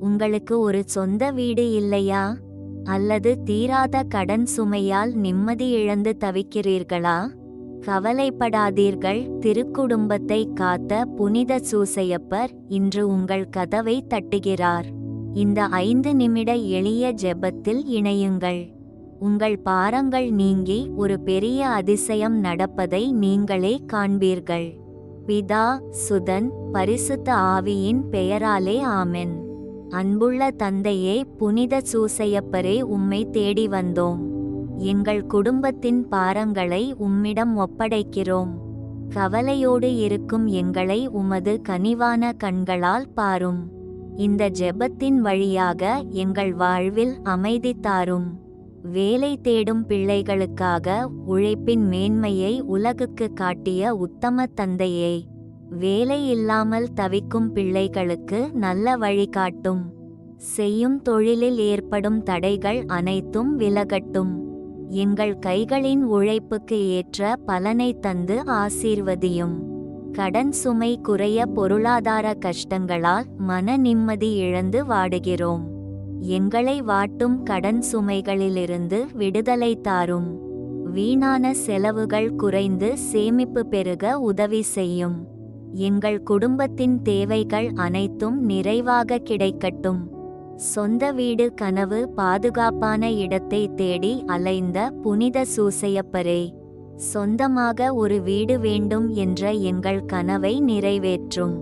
உங்களுக்கு ஒரு சொந்த வீடு இல்லையா? அல்லது தீராத கடன் சுமையால் நிம்மதி இழந்து தவிக்கிறீர்களா? கவலைப்படாதீர்கள். திருக்குடும்பத்தை காத்த புனித சூசையப்பர் இன்று உங்கள் கதவை தட்டுகிறார். இந்த ஐந்து நிமிட எளிய ஜெபத்தில் இணையுங்கள். உங்கள் பாரங்கள் நீங்கி ஒரு பெரிய அதிசயம் நடப்பதை நீங்களே காண்பீர்கள். பிதா சுதன் பரிசுத்த ஆவியின் பெயராலே ஆமென். அன்புள்ள தந்தையே புனித சூசையப்பரே உம்மை தேடி வந்தோம். எங்கள் குடும்பத்தின் பாரங்களை உம்மிடம் ஒப்படைக்கிறோம். கவலையோடு இருக்கும் எங்களை உமது கனிவான கண்களால் பாரும். இந்த ஜெபத்தின் வழியாக எங்கள் வாழ்வில் அமைதி தாரும். வேலை தேடும் பிள்ளைகளுக்காக உழைப்பின் மேன்மையை உலகுக்கு காட்டிய உத்தம தந்தையே. வேலை இல்லாமல் தவிக்கும் பிள்ளைகளுக்கு நல்ல வழிகாட்டும். செய்யும் தொழிலில் ஏற்படும் தடைகள் அனைத்தும் விலகட்டும். எங்கள் கைகளின் உழைப்புக்கு ஏற்ற பலனை தந்து ஆசீர்வதியும். கடன் சுமை குறைய பொருளாதார கஷ்டங்களால் மன நிம்மதி இழந்து வாடுகிறோம். எங்களை வாட்டும் கடன் சுமைகளிலிருந்து விடுதலை தாரும். வீணான செலவுகள் குறைந்து சேமிப்பு பெருக உதவி செய்யும். எங்கள் குடும்பத்தின் தேவைகள் அனைத்தும் நிறைவாக கிடைக்கட்டும். சொந்த வீடு கனவு பாதுகாப்பான இடத்தை தேடி அலைந்த புனித சூசையப்பரே சொந்தமாக ஒரு வீடு வேண்டும் என்ற எங்கள் கனவை நிறைவேற்றும்.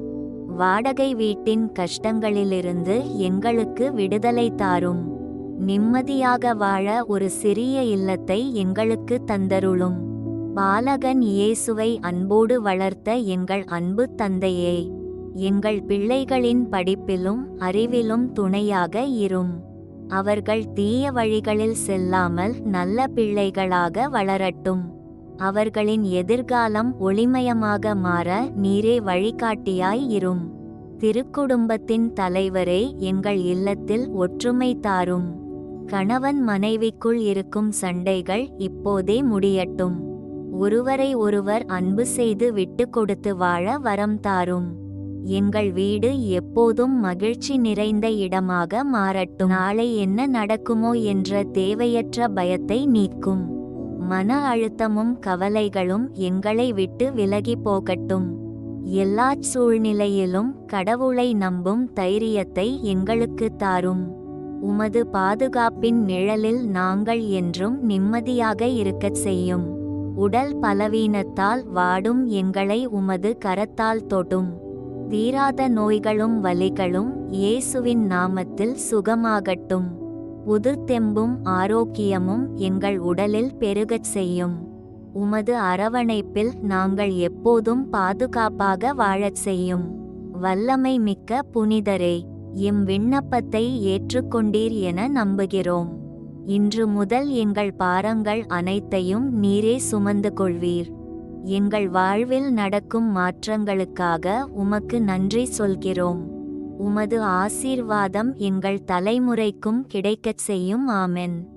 வாடகை வீட்டின் கஷ்டங்களிலிருந்து எங்களுக்கு விடுதலை தாரும். நிம்மதியாக வாழ ஒரு சிறிய இல்லத்தை எங்களுக்கு தந்தருளும். பாலகன் இயேசுவை அன்போடு வளர்த்த எங்கள் அன்பு தந்தையே எங்கள் பிள்ளைகளின் படிப்பிலும் அறிவிலும் துணையாக இரும். அவர்கள் தீய வழிகளில் செல்லாமல் நல்ல பிள்ளைகளாக வளரட்டும். அவர்களின் எதிர்காலம் ஒளிமயமாக மாற நீரே வழிகாட்டியாய் இரும். திருக்குடும்பத்தின் தலைவரே எங்கள் இல்லத்தில் ஒற்றுமை தாரும். கணவன் மனைவிக்குள் இருக்கும் சண்டைகள் இப்போதே முடியட்டும். ஒருவரை ஒருவர் அன்பு செய்து விட்டு கொடுத்து வாழ வரம் தாரும். எங்கள் வீடு எப்போதும் மகிழ்ச்சி நிறைந்த இடமாக மாறட்டும். நாளை என்ன நடக்குமோ என்ற தேவையற்ற பயத்தை நீக்கும். மன அழுத்தமும் கவலைகளும் எங்களை விட்டு விலகி போகட்டும். எல்லா சூழ்நிலையிலும் கடவுளை நம்பும் தைரியத்தை எங்களுக்கு தாரும். உமது பாதுகாப்பின் நிழலில் நாங்கள் என்றும் நிம்மதியாக இருக்கச் செய்யும். உடல் பலவீனத்தால் வாடும் எங்களை உமது கரத்தால் தொடும். தீராத நோய்களும் வலிகளும் இயேசுவின் நாமத்தில் சுகமாகட்டும். புது தெம்பும் ஆரோக்கியமும் எங்கள் உடலில் பெருகச் செய்யும். உமது அரவணைப்பில் நாங்கள் எப்போதும் பாதுகாப்பாக வாழச் செய்யும். வல்லமை மிக்க புனிதரே எம் விண்ணப்பத்தை ஏற்றுக்கொண்டீர் என நம்புகிறோம். இன்று முதல் எங்கள் பாரங்கள் அனைத்தையும் நீரே சுமந்து கொள்வீர். எங்கள் வாழ்வில் நடக்கும் மாற்றங்களுக்காக உமக்கு நன்றி சொல்கிறோம். உமது ஆசீர்வாதம் எங்கள் தலைமுறைக்கும் கிடைக்கச் செய்யும். ஆமென்.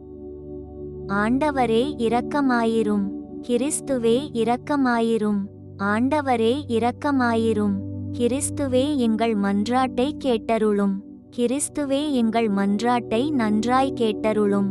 ஆண்டவரே இரக்கமாயிரும். கிறிஸ்துவே இரக்கமாயிரும். ஆண்டவரே இரக்கமாயிரும். கிறிஸ்துவே எங்கள் மன்றாட்டை கேட்டருளும். கிறிஸ்துவே எங்கள் மன்றாட்டை நன்றாய் கேட்டருளும்.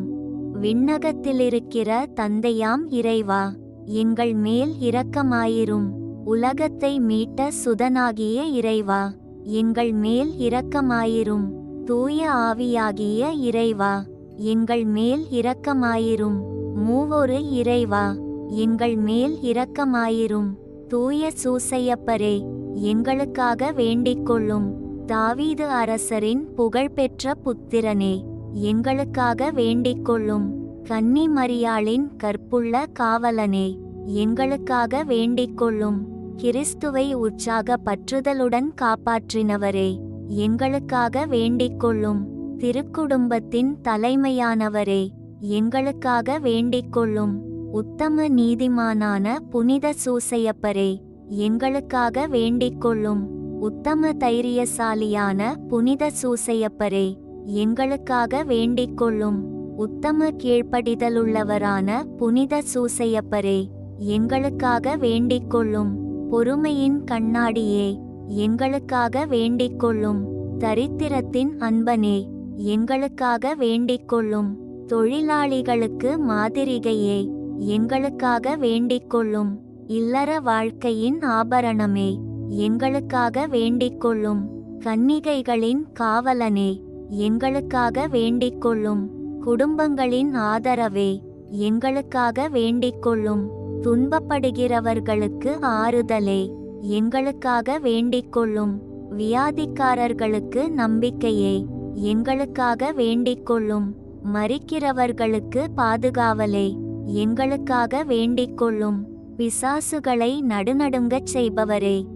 விண்ணகத்திலிருக்கிற தந்தையாம் இறைவா எங்கள் மேல் இரக்கமாயிரும். உலகத்தை மீட்ட சுதனாகிய இறைவா எங்கள் மேல் இரக்கமாயிரும். தூய ஆவியாகிய இறைவா எங்கள் மேல் இரக்கமாயிரும். மூவொரு இறைவா எங்கள் மேல் இரக்கமாயிரும். தூய சூசையப்பரே எங்களுக்காக வேண்டிக்கொள்ளும். தாவீது அரசரின் புகழ்பெற்ற புத்திரனே எங்களுக்காக வேண்டிக்கொள்ளும் கன்னி மரியாளின் கற்புள்ள காவலனே எங்களுக்காக வேண்டிக்கொள்ளும் கிறிஸ்துவை உற்சாக பற்றுதலுடன் காப்பாற்றினவரே எங்களுக்காக வேண்டிக்கொள்ளும் திருக்குடும்பத்தின் தலைமையானவரே எங்களுக்காக வேண்டிக்கொள்ளும் உத்தம நீதிமானான புனித சூசையப்பரே எங்களுக்காக வேண்டிக்கொள்ளும் உத்தம தைரியசாலியான புனித சூசையப்பரே எங்களுக்காக வேண்டிக்கொள்ளும் உத்தம கீழ்ப்படிதலுள்ளவரான புனித சூசையப்பரே எங்களுக்காக வேண்டிக்கொள்ளும் பொறுமையின் கண்ணாடியே எங்களுக்காக வேண்டிக்கொள்ளும் தரித்திரத்தின் அன்பனே எங்களுக்காக வேண்டிக் கொள்ளும் தொழிலாளிகளுக்கு மாதிரிகையே எங்களுக்காக வேண்டிக் கொள்ளும் இல்லற வாழ்க்கையின் ஆபரணமே. எங்களுக்காக வேண்டிக் கொள்ளும் கன்னிகைகளின் காவலனே எங்களுக்காக வேண்டிக் கொள்ளும் குடும்பங்களின் ஆதரவே எங்களுக்காக வேண்டிக் கொள்ளும் துன்பப்படுகிறவர்களுக்கு ஆறுதலே எங்களுக்காக வேண்டிக் கொள்ளும் வியாதிக்காரர்களுக்கு நம்பிக்கையே எங்களுக்காக வேண்டிக் கொள்ளும் மறிக்கிறவர்களுக்கு பாதுகாவலே எங்களுக்காக வேண்டிக் கொள்ளும் பிசாசுகளை நடுநடுங்கச் செய்பவரே.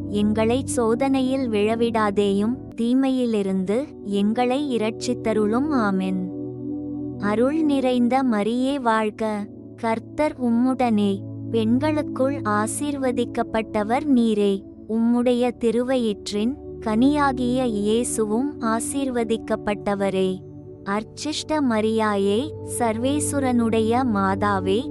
எங்களை சோதனையில் விழவிடாதேயும் தீமையிலிருந்து எங்களை இரட்சித்தருளும் ஆமென். அருள் நிறைந்த மரியே வாழ்க. கர்த்தர் உம்முடனே பெண்களுக்குள் ஆசீர்வதிக்கப்பட்டவர் நீரே. உம்முடைய திருவயிற்றின் கனியாகிய இயேசுவும் ஆசீர்வதிக்கப்பட்டவரே. அர்ச்சிஷ்ட மரியாயே சர்வேசுரனுடைய மாதாவே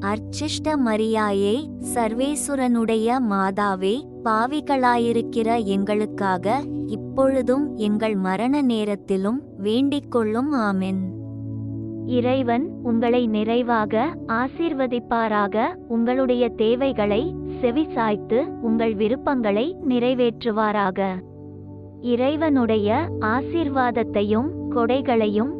அர்ச்சிஷ்ட மரியாயே சர்வேசுரனுடைய மாதாவே பாவிகளாயிருக்கிற எங்களுக்காக இப்பொழுதும் எங்கள் மரண நேரத்திலும் வேண்டிக் கொள்ளும் ஆமென். இறைவன் உங்களை நிறைவாக ஆசீர்வதிப்பாராக உங்களுடைய தேவைகளை செவிசாய்த்து உங்கள் விருப்பங்களை நிறைவேற்றுவாராக. இறைவனுடைய ஆசீர்வாதத்தையும் கொடைகளையும்